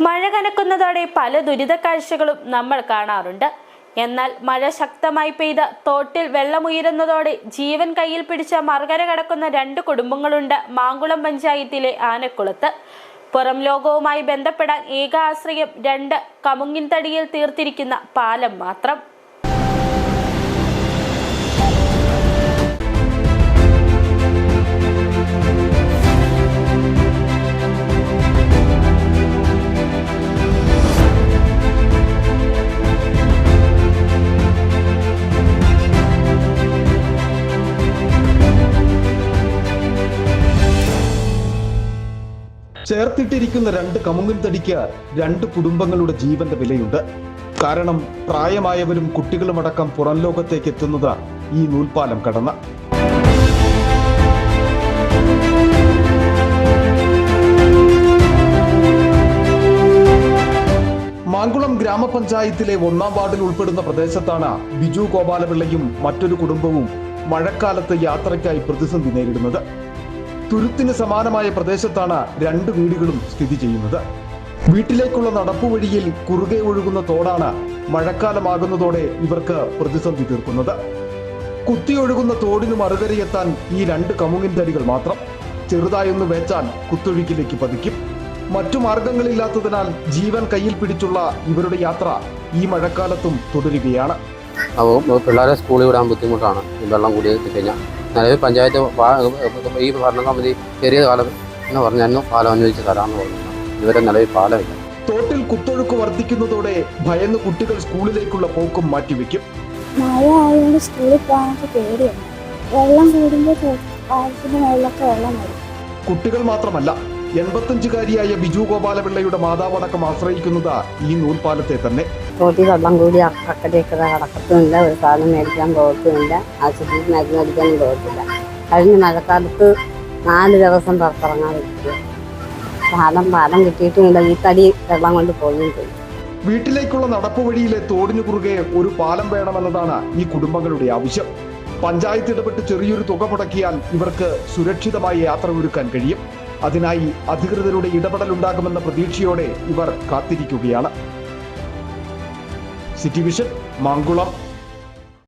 മഴ കനക്കുന്നതോടെ പല ദുരിത കാഴ്ചകളും നമ്മൾ കാണാറുണ്ട്. എന്നാൽ മഴ ശക്തമായി പെയ്ത തോട്ടിൽ വെള്ളമുയരുന്നതോടെ ജീവൻ കയ്യിൽ പിടിച്ച മറുകര കടക്കുന്ന രണ്ട് കുടുംബങ്ങളുണ്ട് മാങ്കുളം പഞ്ചായത്തിലെ ആനക്കുളത്ത്. പുറം ലോകവുമായി ബന്ധപ്പെടാൻ ഏക ആശ്രയം രണ്ട് കമുങ്ങിൻ തടിയിൽ തീർത്തിരിക്കുന്ന പാലം മാത്രം. ചേർത്തിട്ടിരിക്കുന്ന രണ്ട് കമുങ്ങിൻ തടിക്ക് രണ്ട് കുടുംബങ്ങളുടെ ജീവന്റെ വിലയുണ്ട്. കാരണം പ്രായമായവരും കുട്ടികളുമടക്കം പുറം ലോകത്തേക്ക് എത്തുന്നത് ഈ നൂൽപ്പാലം കടന്ന് മാങ്കുളം ഗ്രാമപഞ്ചായത്തിലെ ഒന്നാം വാർഡിൽ ഉൾപ്പെടുന്ന പ്രദേശത്താണ് ബിജു ഗോപാലപിള്ളയും മറ്റൊരു കുടുംബവും മഴക്കാലത്ത് യാത്രയ്ക്കായി പ്രതിസന്ധി നേരിടുന്നത്. തുരുത്തിന് സമാനമായ പ്രദേശത്താണ് രണ്ട് വീടുകളും സ്ഥിതി ചെയ്യുന്നത്. വീട്ടിലേക്കുള്ള നടപ്പുവഴിയിൽ കുറുകെ ഒഴുകുന്ന തോടാണ് മഴക്കാലമാകുന്നതോടെ ഇവർക്ക് പ്രതിസന്ധി തീർക്കുന്നത്. കുത്തിയൊഴുകുന്ന തോടിന് മറുകരയെത്താൻ ഈ രണ്ട് കമുങ്ങിൻ തടികൾ മാത്രം. ചെറുതായൊന്ന് വേച്ചാൽ കുത്തൊഴുക്കിലേക്ക് പതിക്കും. മറ്റു മാർഗങ്ങളില്ലാത്തതിനാൽ ജീവൻ കയ്യിൽ പിടിച്ചുള്ള ഇവരുടെ യാത്ര ഈ മഴക്കാലത്തും തുടരുകയാണ്. അപ്പോൾ പിള്ളേരെ സ്കൂളിൽ വിടാൻ ബുദ്ധിമുട്ടാണ്. ഈ വെള്ളം കൂടി എത്തിക്കഴിഞ്ഞാൽ നിലവിൽ പഞ്ചായത്ത് ഈ ഭരണസമിതി ചെറിയ കാലം എന്ന് പറഞ്ഞായിരുന്നു പാലം അനുവദിച്ച് തരാമെന്ന് പറഞ്ഞു. ഇതുവരെ നിലവിൽ പാലമില്ല. തോട്ടിൽ കുത്തൊഴുക്ക് വർദ്ധിക്കുന്നതോടെ ഭയന്ന് കുട്ടികൾ സ്കൂളിലേക്കുള്ള പോക്കും മാറ്റിവെക്കും. മഴ ആയതുകൊണ്ട് സ്കൂളിൽ പോകാനൊക്കെ പേടിയാണ്. വെള്ളം കൂടുമ്പോൾ പാലത്തിന്റെ വെള്ളം വരും. കുട്ടികൾ മാത്രമല്ല എൺപത്തഞ്ചുകാരിയായ ബിജു ഗോപാലപിള്ളയുടെ മാതാവടക്കം ആശ്രയിക്കുന്നത് ഈ നൂൽപാലത്തെ തന്നെ. തോട്ടിൽ വെള്ളം കൂടി അക്കരയൊക്കെ കടക്കത്തുമില്ല ഒരു സാധനം മേടിക്കാൻ പോകത്തുമില്ല. ആശുപത്രിയിൽ മരുന്ന് അടിക്കാനും പോകത്തില്ല. കഴിഞ്ഞ മഴക്കാലത്ത് നാല് ദിവസം പുറത്തിറങ്ങാതിരിക്കുക പാലം പാലം കിട്ടിയിട്ടുമില്ല. ഈ തടി വെള്ളം കൊണ്ട് പോവുകയും ചെയ്യും വീട്ടിലേക്കുള്ള നടപ്പ് വഴിയിലെ തോടിനു കുറുകെ ഒരു പാലം വേണമെന്നതാണ് ഈ കുടുംബങ്ങളുടെ ആവശ്യം. പഞ്ചായത്ത് ഇടപെട്ട് ചെറിയൊരു തുക മുടക്കിയാൽ ഇവർക്ക് സുരക്ഷിതമായി യാത്ര ഒരുക്കാൻ കഴിയും. അതിനായി അധികൃതരുടെ ഇടപെടൽ ഉണ്ടാകുമെന്ന പ്രതീക്ഷയോടെ ഇവർ കാത്തിരിക്കുകയാണ്. City vision Mankulam